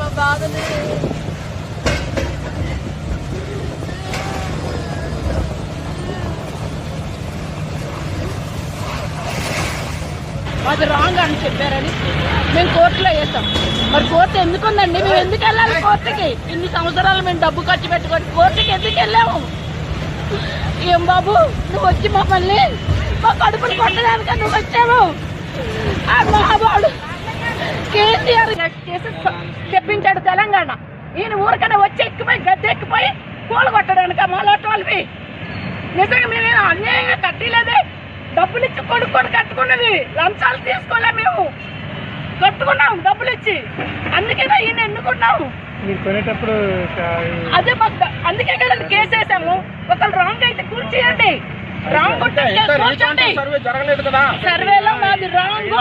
మా బాధని. అది రాంగ్ అని చెప్పారని మేము కోర్టులో వేస్తాం మరి కోర్టు ఎందుకు ఉందండి మేము ఎందుకు వెళ్ళాలి కోర్టుకి? ఇన్ని సంవత్సరాలు మేము డబ్బు ఖర్చు పెట్టుకొని కోర్టుకి ఎందుకు వెళ్ళాము? ఏం బాబు? నువ్వు వచ్చి మమ్మల్ని మా కడుపులు కొట్టడానికి నువ్వు వచ్చావు. మహాబాబు కేసు చెప్పించాడు తెలంగాణ. ఈయన ఊరికనే వచ్చి ఎక్కిపోయి గద్దె ఎక్కిపోయి పూలు కొట్టడానిక మాలాంటి వాళ్ళవి? నిజంగా మేమేం అన్యాయంగా కట్టలేదే? డబ్బులు ఇచ్చి కొనుక్కొని కట్టుకున్నది. లంచాలు తీసుకోలే మేము. కట్టుకున్నాం డబ్బులు ఇచ్చి అందుకేనా ఈయన ఎన్నుకున్నాము కొనేటప్పుడు అదే మాకు అందుకే కదండి కేసు వేసాము. ఒకళ్ళు రాంగ్ అయితే కూర్చేయండి రాంగ్ కదా. సర్వేలో మాది రాంగ్.